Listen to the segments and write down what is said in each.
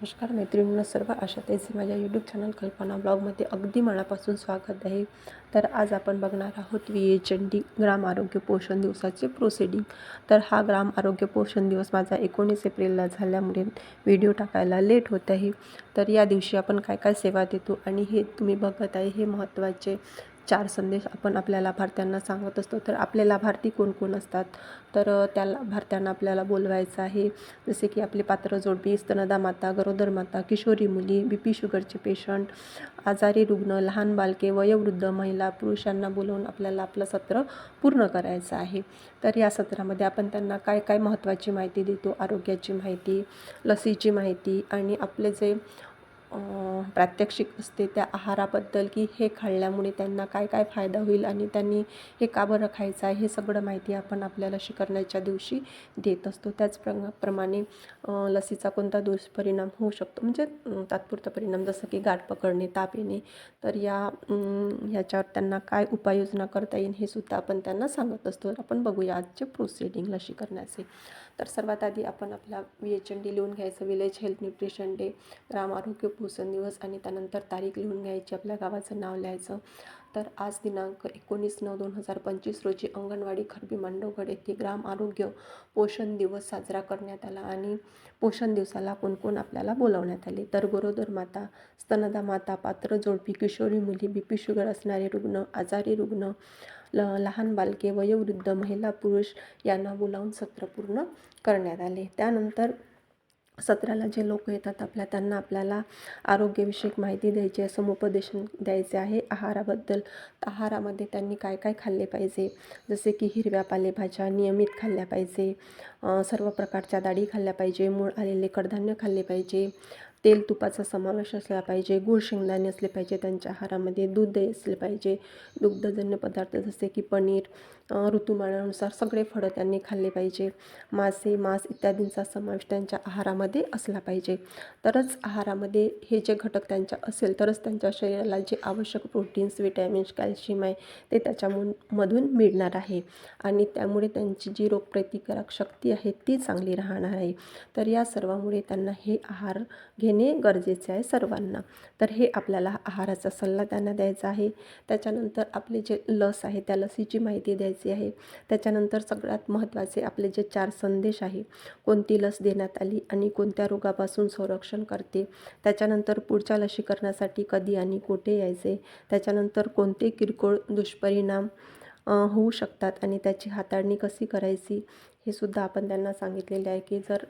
नमस्कार मैत्रिणींना सर्व आशाताईचे माझ्या यूट्यूब चॅनल कल्पना ब्लॉगमध्ये अगदी मनापासून स्वागत आहे. तर आज आपण बघणार आहोत व्ही एच एन डी ग्राम आरोग्य पोषण दिवसाचे प्रोसिडिंग तर हा ग्राम आरोग्य पोषण दिवस माझा एकोणीस एप्रिलला झाल्यामुळे व्हिडिओ टाकायला लेट होत आहे. तर या दिवशी आपण काय काय सेवा देतो आणि हे तुम्ही बघत आहे हे महत्त्वाचे चार संदेश आपण आपल्या लाभार्थ्यांना सांगत असतो. तर आपले लाभार्थी कोण कोण असतात? तर त्या लाभार्थ्यांना आपल्याला बोलवायचं आहे. जसे की आपले पात्र जोडपी स्तनदा माता गरोदर माता किशोरी मुली बी पी शुगरचे पेशंट आजारी रुग्ण लहान बालके वयोवृद्ध महिला पुरुषांना बोलवून आपल्याला आपलं सत्र पूर्ण करायचं आहे. तर या सत्रामध्ये आपण त्यांना काय काय महत्त्वाची माहिती देतो? आरोग्याची माहिती लसीची माहिती आणि आपले जे प्रात्यक्षिक असते त्या आहाराबद्दल की हे खाल्ल्यामुळे त्यांना काय काय फायदा होईल आणि त्यांनी हे का बरं खायचं आहे हे सगळं माहिती आपण आपल्या लसी दिवशी देत असतो. त्याचप्रमा प्रमाणे लसीचा कोणता दुष्परिणाम होऊ शकतो. म्हणजे तात्पुरता परिणाम जसं की गाठ पकडणे ताप येणे तर या ह्याच्यावर त्यांना काय उपाययोजना करता येईल हे सुद्धा आपण त्यांना सांगत असतो. तर आपण बघूया आजचे प्रोसिडिंग लसीकरण्याचे तर सर्वात आधी आपण आपला व्ही एच एन डी लिहून घ्यायचं. विलेज हेल्थ न्यूट्रिशन डे ग्राम आरोग्य दिवस आणि त्यानंतर तारीख लिहून घ्यायची आपल्या गावाचं नाव लिहायचं. तर आज दिनांक एकोणीस नऊ दोन हजार पंचवीस रोजी अंगणवाडी खरबी मांडवगड येथे ग्राम आरोग्य पोषण दिवस साजरा करण्यात आला आणि पोषण दिवसाला कोण कोण आपल्याला बोलावण्यात आले? तर गरोदर माता स्तनदा माता पात्र जोडपी किशोरी मुली बी पी शुगर असणारे रुग्ण आजारी रुग्ण ल लहान बालके वयोवृद्ध महिला पुरुष यांना बोलावून सत्र पूर्ण करण्यात आले. त्यानंतर सत्राला जे लोक येतात आपल्या त्यांना आपल्याला आरोग्यविषयक माहिती द्यायची आहे समुपदेशन द्यायचे आहे. आहाराबद्दल आहारामध्ये त्यांनी काय काय खाल्ले पाहिजे? जसे की हिरव्या पालेभाज्या नियमित खाल्ल्या पाहिजे. सर्व प्रकारच्या डाळी खाल्ल्या पाहिजे. मूळ आलेले कडधान्य खाल्ले पाहिजे. तेल तुपाचा समावेश असला पाहिजे गूळ शेंगदाणे असले पाहिजे त्यांच्या आहारामध्ये दूध असले पाहिजे. दुग्धजन्य पदार्थ जसे की पनीर ऋतुमानानुसार सगळे फळं त्यांनी खाल्ले पाहिजे. मासे मांस इत्यादींचा समावेश त्यांच्या आहारामध्ये असला पाहिजे. तरच आहारामध्ये हे जे घटक त्यांच्या असेल तरच त्यांच्या शरीराला जे आवश्यक प्रोटीन्स विटॅमिन्स कॅल्शियम आहे ते त्याच्यामून मधून मिळणार आहे. आणि त्यामुळे त्यांची जी रोगप्रतिकारक शक्ती आहे ती चांगली राहणार आहे. तर या सर्वामुळे त्यांना हे आहार घे घेणे गरजेचे आहे सर्वांना. तर हे आपल्याला आहाराचा सल्ला त्यांना द्यायचा आहे. त्याच्यानंतर आपले जे लस आहे त्या लसीची माहिती द्यायची आहे. त्याच्यानंतर सगळ्यात महत्त्वाचे आपले जे चार संदेश आहे कोणती लस देण्यात आली आणि कोणत्या रोगापासून संरक्षण करते त्याच्यानंतर पुढच्या लसीकरणासाठी कधी आणि कुठे यायचे त्याच्यानंतर कोणते किरकोळ दुष्परिणाम होऊ शकतात आणि त्याची हाताळणी कशी करायची हे सुद्धा आपण त्यांना सांगितलेले आहे की जर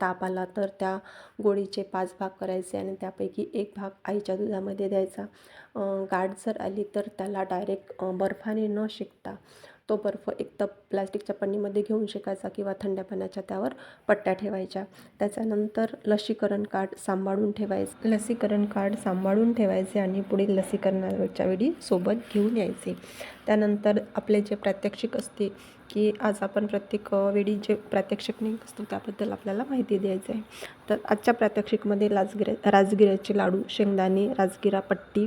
ताप आला तर त्या गोळीचे पाच भाग करायचे आणि त्यापैकी एक भाग आईच्या दुधामध्ये द्यायचा. गाठ जर आली तर त्याला डायरेक्ट बर्फाने न शेकता तो बर्फ एक तर प्लास्टिकच्या पन्नीमध्ये घेऊन शेकायचा किंवा थंड्या पाण्याच्या त्यावर पट्ट्या ठेवायच्या. त्याच्यानंतर लसीकरण कार्ड सांभाळून ठेवायचं लसीकरण कार्ड सांभाळून ठेवायचे आणि पुढील लसीकरणाच्या वेळी सोबत घेऊन यायचे. त्यानंतर आपले जे प्रात्यक्षिक असते की आज आपण प्रत्येक वेळी जे प्रात्यक्षिक निघत असतो त्याबद्दल आपल्याला माहिती द्यायचं आहे तर आजच्या प्रात्यक्षिकमध्ये राजगिरा राजगिऱ्याचे लाडू शेंगदाणे राजगिरा पट्टी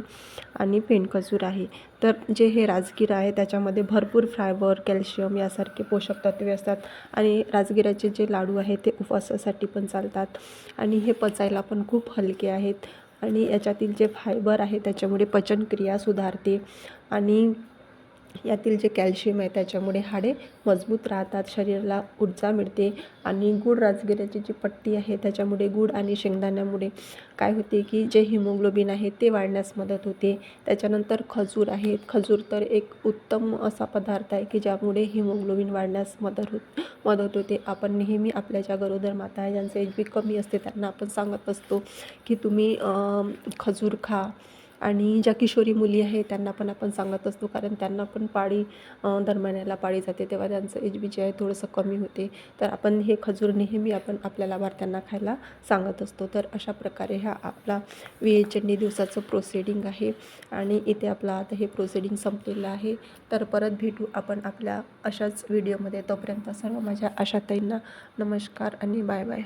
आणि पेंडखजूर आहे. तर जे हे राजगिरा आहे त्याच्यामध्ये भरपूर फायबर कॅल्शियम यासारखे पोषक तत्वे असतात आणि राजगिऱ्याचे जे लाडू आहे ते उपवासासाठी पण चालतात आणि हे पचायला पण खूप हलके आहेत आणि याच्यातील जे फायबर आहे त्याच्यामुळे पचनक्रिया सुधारते आणि यातील जे कॅल्शियम आहे त्याच्यामुळे हाडे मजबूत राहतात शरीराला ऊर्जा मिळते आणि गूळ राजगिऱ्याची जी पट्टी आहे त्याच्यामुळे गूळ आणि शेंगदाण्यामुळे काय होते की जे हिमोग्लोबिन आहे ते वाढण्यास मदत होते. त्याच्यानंतर खजूर आहे. खजूर तर एक उत्तम असा पदार्थ आहे की ज्यामुळे हिमोग्लोबिन वाढण्यास मदत होत मदत होते. आपण नेहमी आपल्या ज्या गरोदर माता आहे ज्यांचं एच बी कमी असते त्यांना आपण सांगत असतो की तुम्ही खजूर खा. आणि ज्या किशोरी मुली आहे त्यांना पण आपण सांगत असतो. कारण त्यांना पण पाळी अं, दर महिन्याला पाळी जाते. तेव्हा त्यांचं एच बी जे आहे थोडंसं कमी होते. तर आपण हे खजूर नेहमी आपण आपल्या लाभार्थ्यांना खायला सांगत असतो. तर अशा प्रकारे हा आपला व्ही एच एन डी दिवसाचं प्रोसिडिंग आहे. आणि इथे आपला आता हे प्रोसिडिंग संपलेलं आहे. तर परत भेटू आपण आपल्या अशाच व्हिडिओमध्ये तोपर्यंत सर्व माझ्या आशाताईंना नमस्कार आणि बाय बाय